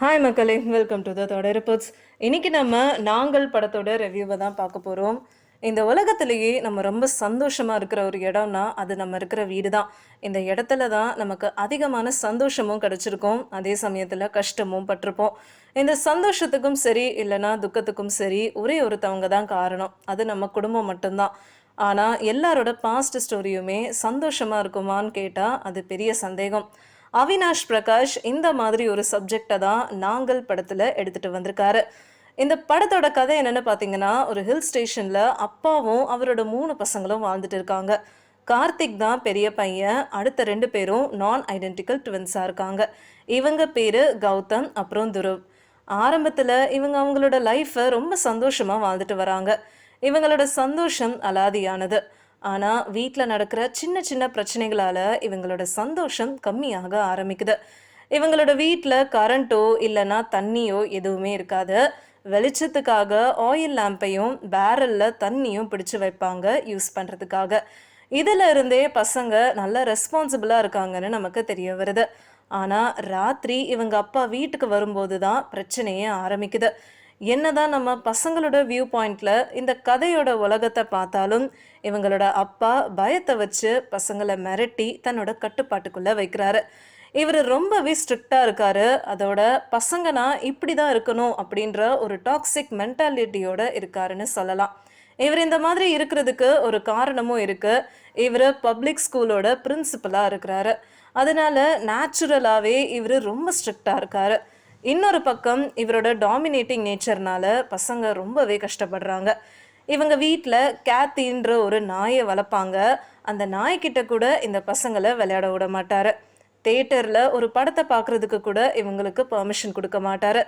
Hi மக்களே. Welcome to the தோட reports இன்னைக்கு நம்ம நாங்கள் படத்தோட ரிவ்யூவை தான் பார்க்க போகிறோம் இந்த உலகத்திலேயே நம்ம ரொம்ப சந்தோஷமாக இருக்கிற ஒரு இடம்னா அது நம்ம இருக்கிற வீடு தான். இந்த இடத்துல தான் நமக்கு அதிகமான சந்தோஷமும் கிடச்சிருக்கும். அதே சமயத்தில் கஷ்டமும் பட்டிருப்போம். இந்த சந்தோஷத்துக்கும் சரி இல்லைன்னா துக்கத்துக்கும் சரி ஒரே ஒருத்தவங்க தான் காரணம். அது நம்ம குடும்பம் மட்டும்தான். ஆனால் எல்லாரோட பாஸ்ட் ஸ்டோரியுமே சந்தோஷமாக இருக்குமான்னு கேட்டால் அது பெரிய சந்தேகம். அவினாஷ் பிரகாஷ் இந்த மாதிரி ஒரு சப்ஜெக்டை தான் நாங்கள் படத்தில் எடுத்துகிட்டு வந்திருக்காரு. இந்த படத்தோட கதை என்னென்னு பார்த்தீங்கன்னா ஒரு ஹில் ஸ்டேஷனில் அப்பாவும் அவரோட மூணு பசங்களும் வாழ்ந்துட்டு இருக்காங்க. கார்த்திக் தான் பெரிய பையன் அடுத்த ரெண்டு பேரும் நான் ஐடென்டிக்கல் ட்வின்ஸாக இருக்காங்க. இவங்க பேர் கௌதம் அப்புறம் துருவ். ஆரம்பத்தில் இவங்க அவங்களோட லைஃப்பை ரொம்ப சந்தோஷமாக வாழ்ந்துட்டு வராங்க. இவங்களோட சந்தோஷம் அலாதியானது. ஆனால் வீட்டில் நடக்கிற சின்ன சின்ன பிரச்சனைகளால் இவங்களோட சந்தோஷம் கம்மியாக ஆரம்பிக்குது. இவங்களோட வீட்டில் கரண்ட்டோ இல்லைன்னா தண்ணியோ எதுவுமே இருக்காது. வெளிச்சத்துக்காக ஆயில் லேம்பையும் பேரலில் தண்ணியும் பிடிச்சு வைப்பாங்க யூஸ் பண்ணுறதுக்காக இதில் இருந்தே பசங்க நல்ல ரெஸ்பான்சிபிளாக இருக்காங்கன்னு நமக்கு தெரிய வருது. ஆனால் ராத்திரி இவங்க அப்பா வீட்டுக்கு வரும்போது தான் பிரச்சனையே ஆரம்பிக்குது. என்னதான் நம்ம பசங்களோட வியூ பாயிண்ட்ல இந்த கதையோட உலகத்தை பார்த்தாலும் இவங்களோட அப்பா பயத்தை வச்சு பசங்களை மிரட்டி தன்னோட கட்டுப்பாட்டுக்குள்ள வைக்கிறாரு. இவர் ரொம்பவே ஸ்ட்ரிக்டாக இருக்காரு. அதோட பசங்கன்னா இப்படி தான் இருக்கணும் அப்படின்ற ஒரு டாக்ஸிக் மென்டாலிட்டியோட இருக்காருன்னு சொல்லலாம். இவர் இந்த மாதிரி இருக்கிறதுக்கு ஒரு காரணமும் இருக்கு. இவர் பப்ளிக் ஸ்கூலோட பிரின்சிபலாக இருக்கிறாரு. அதனால நேச்சுரலாகவே இவர் ரொம்ப ஸ்ட்ரிக்டாக இருக்காரு. இன்னொரு பக்கம் இவரோட டாமினேட்டிங் நேச்சர்னால பசங்க ரொம்பவே கஷ்டப்படுறாங்க. இவங்க வீட்டில் கேத்தின்ற ஒரு நாயை வளர்ப்பாங்க. அந்த நாய்கிட்ட கூட இந்த பசங்களை விளையாட விட மாட்டார். தேட்டரில் ஒரு படத்தை பார்க்குறதுக்கு கூட இவங்களுக்கு பர்மிஷன் கொடுக்க மாட்டார்.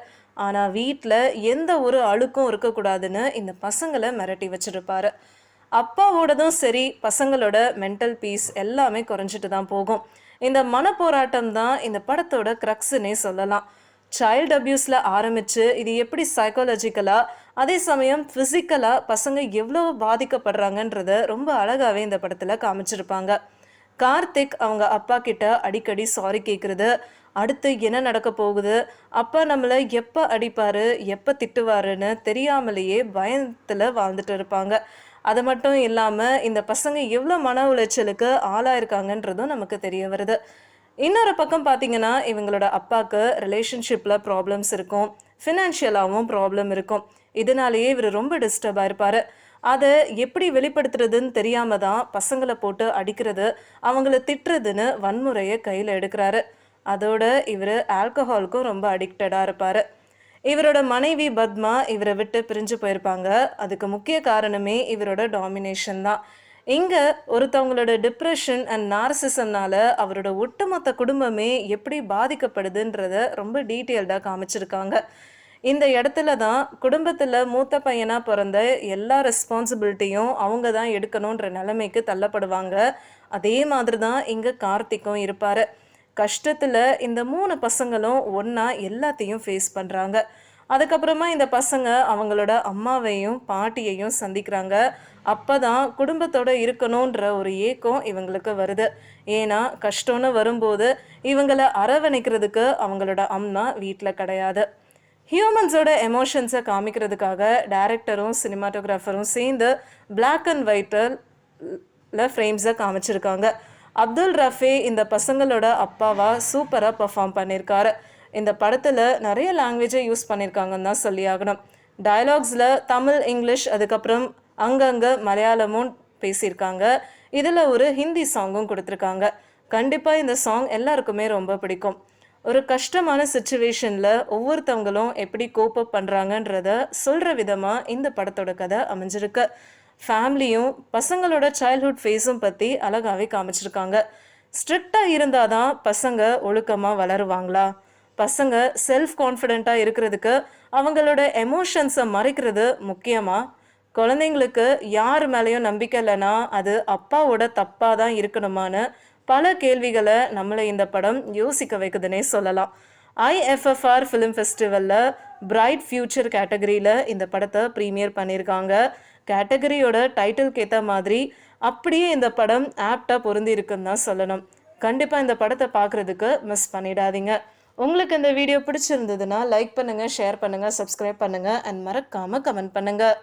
ஆனால் வீட்டில் எந்த ஒரு அழுக்கும் இருக்கக்கூடாதுன்னு இந்த பசங்களை மிரட்டி வச்சிருப்பாரு. அப்பாவோடதும் சரி பசங்களோட மென்டல் பீஸ் எல்லாமே குறைஞ்சிட்டு தான் போகும். இந்த மனப்போராட்டம் தான் இந்த படத்தோட க்ரக்ஸுன்னே சொல்லலாம். சைல்டு அப்யூஸில் ஆரம்பித்து இது எப்படி சைக்காலஜிக்கலாக அதே சமயம் ஃபிசிக்கலாக பசங்க எவ்வளோ பாதிக்கப்படுறாங்கன்றத ரொம்ப அழகாகவே இந்த படத்தில் காமிச்சிருப்பாங்க. கார்த்திக் அவங்க அப்பா கிட்ட அடிக்கடி சாரி கேட்குறது அடுத்து என்ன நடக்க போகுது அப்பா நம்மளை எப்போ அடிப்பார் எப்போ திட்டுவாருன்னு தெரியாமலேயே பயத்தில் வாழ்ந்துட்டு இருப்பாங்க. அது மட்டும் இல்லாமல் இந்த பசங்க எவ்வளோ மன உளைச்சலுக்கு ஆளாயிருக்காங்கன்றதும் நமக்கு தெரிய வருது. இன்னொரு பக்கம் பார்த்தீங்கன்னா இவங்களோட அப்பாவுக்கு ரிலேஷன்ஷிப்பில் ப்ராப்ளம்ஸ் இருக்கும். ஃபினான்ஷியலாகவும் ப்ராப்ளம் இருக்கும். இதனாலேயே இவர் ரொம்ப டிஸ்டர்பாக இருப்பார். அதை எப்படி வெளிப்படுத்துறதுன்னு தெரியாமல் தான் பசங்களை போட்டு அடிக்கிறது அவங்கள திட்டுறதுன்னு வன்முறையை கையில் எடுக்கிறாரு. அதோட இவர் ஆல்கஹாலுக்கும் ரொம்ப அடிக்டடாக இருப்பார். இவரோட மனைவி பத்மா இவரை விட்டு பிரிஞ்சு போயிருப்பாங்க. அதுக்கு முக்கிய காரணமே இவரோட டாமினேஷன் தான். இங்கே ஒருத்தவங்களோட டிப்ரெஷன் அண்ட் நார்சிசம்னால அவரோட ஒட்டுமொத்த குடும்பமே எப்படி பாதிக்கப்படுதுன்றத ரொம்ப டீட்டெயில்டாக காமிச்சிருக்காங்க. இந்த இடத்துல தான் குடும்பத்தில் மூத்த பையனாக பிறந்த எல்லா ரெஸ்பான்சிபிலிட்டியும் அவங்க தான் எடுக்கணுன்ற நிலைமைக்கு தள்ளப்படுவாங்க. அதே மாதிரி தான் இங்கே கார்த்திக்கும் இருப்பார். கஷ்டத்தில் இந்த மூணு பசங்களும் ஒன்றா எல்லாத்தையும் ஃபேஸ் பண்ணுறாங்க அதுக்கப்புறமா இந்த பசங்க அவங்களோட அம்மாவையும் பாட்டியையும் சந்திக்கிறாங்க. அப்போ தான் குடும்பத்தோட இருக்கணுன்ற ஒரு ஏக்கம் இவங்களுக்கு வருது. ஏன்னா கஷ்டம்னு வரும்போது இவங்களை அரவணைக்கிறதுக்கு அவங்களோட அம்மா வீட்டில் கிடையாது. ஹியூமன்ஸோட எமோஷன்ஸை காமிக்கிறதுக்காக டேரக்டரும் சினிமாட்டோகிராஃபரும் சேர்ந்து பிளாக் அண்ட் ஒயிட்டில் ஃப்ரேம்ஸை காமிச்சிருக்காங்க. அப்துல் ரஃபி இந்த பசங்களோட அப்பாவாக சூப்பராக பர்ஃபார்ம் பண்ணியிருக்காரு இந்த படத்தில் நிறைய லாங்குவேஜை யூஸ் பண்ணியிருக்காங்கன்னு தான் சொல்லி ஆகணும். டயலாக்ஸில் தமிழ் இங்கிலீஷ் அதுக்கப்புறம் அங்கங்கே மலையாளமும் பேசியிருக்காங்க. இதில் ஒரு ஹிந்தி சாங்கும் கொடுத்துருக்காங்க. கண்டிப்பாக இந்த சாங் எல்லாருக்குமே ரொம்ப பிடிக்கும். ஒரு கஷ்டமான சுச்சுவேஷனில் ஒவ்வொருத்தவங்களும் எப்படி கோப்பப் பண்ணுறாங்கன்றத சொல்கிற விதமாக இந்த படத்தோட கதை அமைஞ்சிருக்கு. ஃபேமிலியும் பசங்களோட சைல்ட்ஹுட் ஃபேஸும் பற்றி அழகாகவே காமிச்சிருக்காங்க. ஸ்ட்ரிக்டாக இருந்தால் தான் பசங்க ஒழுக்கமாக வளருவாங்களா? பசங்க செல்ஃப் கான்ஃபிடெண்ட்டாக இருக்கிறதுக்கு அவங்களோட எமோஷன்ஸை மறைக்கிறது முக்கியமாக குழந்தைங்களுக்கு யார் மேலேயும் நம்பிக்கை இல்லைன்னா அது அப்பாவோட தப்பாக தான் இருக்கணுமான்னு பல கேள்விகளை நம்மளை இந்த படம் யோசிக்க வைக்குதுன்னே சொல்லலாம். ஐஎஃப்எஃப்ஆர் ஃபிலிம் ஃபெஸ்டிவலில் பிரைட் ஃபியூச்சர் கேட்டகரியில் இந்த படத்தை ப்ரீமியர் பண்ணியிருக்காங்க. கேட்டகரியோட டைட்டிலுக்கு ஏற்ற மாதிரி அப்படியே இந்த படம் ஆப்டாக பொருந்தி இருக்குன்னு தான் சொல்லணும். கண்டிப்பாக இந்த படத்தை பார்க்குறதுக்கு மிஸ் பண்ணிடாதீங்க. உங்களுக்கு இந்த வீடியோ பிடிச்சிருந்ததுன்னா லைக் பண்ணுங்கள் ஷேர் பண்ணுங்கள் சப்ஸ்கிரைப் பண்ணுங்கள் அண்ட் மறக்காமல் கமெண்ட் பண்ணுங்கள்